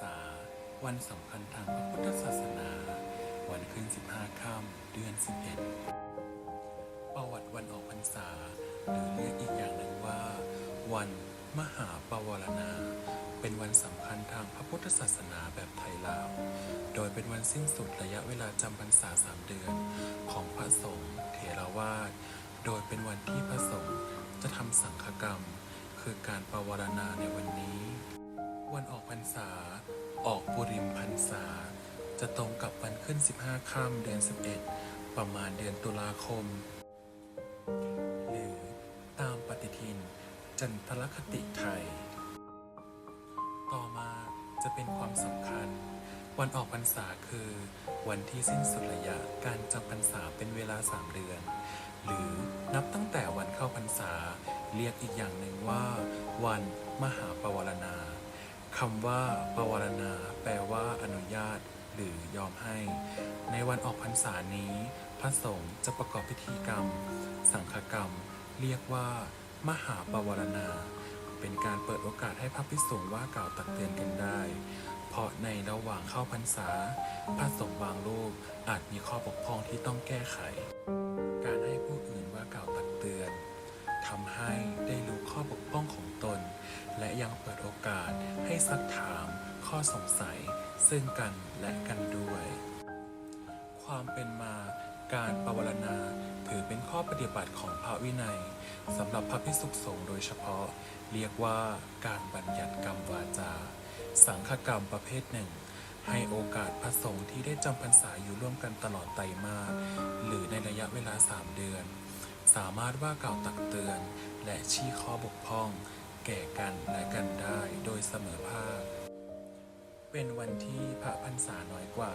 ษา วันสำคัญทางพระพุทธศาสนา วันขึ้น 15 ค่ำเดือน 11 ประวัติวันออกพรรษา หรือเรียกอีกอย่างหนึ่งว่า วันมหาปวารณา เป็นวันสำคัญทางพระพุทธศาสนาแบบไทยลาว โดยเป็นวันสิ้นสุดระยะเวลาจำพรรษาสามเดือน ของพระสงฆ์เถรวาท โดยเป็นวันที่พระสงฆ์จะทำสังฆกรรม คือการปวารณาในวัน รษา ออกปุริมพรรษา จะตรงกับวันขึ้น 15ค่ำเดือน 11 ประมาณเดือนตุลาคม หรือตามปฏิทิน จันทรคติไทย ต่อมาจะเป็นความสำคัญ วันออกพรรษาคือ วันที่สิ้นสุดระยะการจำพรรษาเป็นเวลา 3 เดือน หรือนับตั้งแต่วันเข้าพรรษา เรียกอีกอย่างหนึ่งว่า วันมหาปวารณา คำว่าปวารณา แปลว่าอนุญาต หรือยอมให้ ในวันออกพรรษานี้ พระสงฆ์จะประกอบพิธีกรรม สังฆกรรม เรียกว่า มหาปวารณา เป็นการเปิดโอกาสให้พระภิกษุว่ากล่าวตักเตือนกันได้ เพราะในระหว่างเข้าพรรษา พระสงฆ์บางรูปอาจมีข้อบกพร่องที่ต้องแก้ไข การให้ผู้อื่นว่ากล่าวตักเตือนทำให้ได้รู้ข้อบกพร่องของ ยังเปิดโอกาสให้ซักถามข้อสงสัยซึ่งกันและกันด้วย ความเป็นมาการปวารณาถือเป็นข้อปฏิบัติของพระวินัยสำหรับพระภิกษุสงฆ์โดยเฉพาะ เรียกว่าการบัญญัติกรรมวาจา สังฆกรรมประเภทหนึ่ง ให้โอกาสพระสงฆ์ที่ได้จำพรรษาอยู่ร่วมกันตลอดไตรมาสหรือในระยะเวลา 3 เดือน สามารถว่ากล่าวตักเตือนและชี้ข้อบกพร่อง แก่กันและกันได้โดยเสมอภาค เป็นวันที่พระพรรษาน้อยกว่า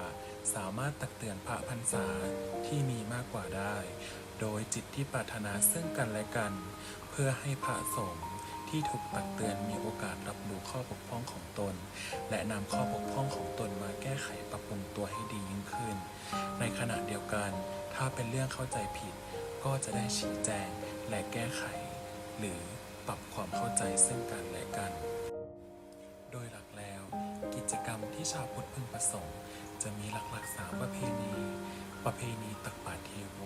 สามารถตักเตือนพระพรรษาที่มีมากกว่าได้ โดยจิตที่ปรารถนาซึ่งกันและกัน เพื่อให้พระสงฆ์ที่ถูกตักเตือนมีโอกาสรับรู้ข้อบกพร่องของตน และนำข้อบกพร่องของตนมาแก้ไขปรับปรุงตัวให้ดียิ่งขึ้น ในขณะเดียวกัน ถ้าเป็นเรื่องเข้าใจผิด ก็จะได้ชี้แจงและแก้ไข หรือ ปรับความเข้าใจซึ่งกันและกัน โดยหลักแล้ว กิจกรรมที่ชาวพุทธพึงประสงค์จะมีหลักๆสามประเพณี ประเพณีตักบาตรเทโว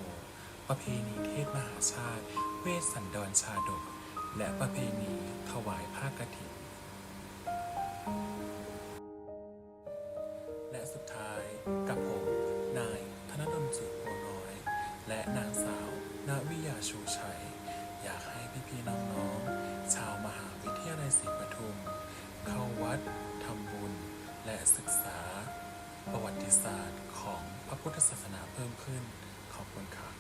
ประเพณีเทศมหาชาติ เวสสันดรชาดก และประเพณีถวายผ้ากฐินและสุดท้ายกับผม นาย ธนดลจืดโพน้อย และนางสาว นาวิยาชูชัย ศึกษา ประวัติศาสตร์ของพระพุทธศาสนาเพิ่มขึ้น ขอบคุณครับ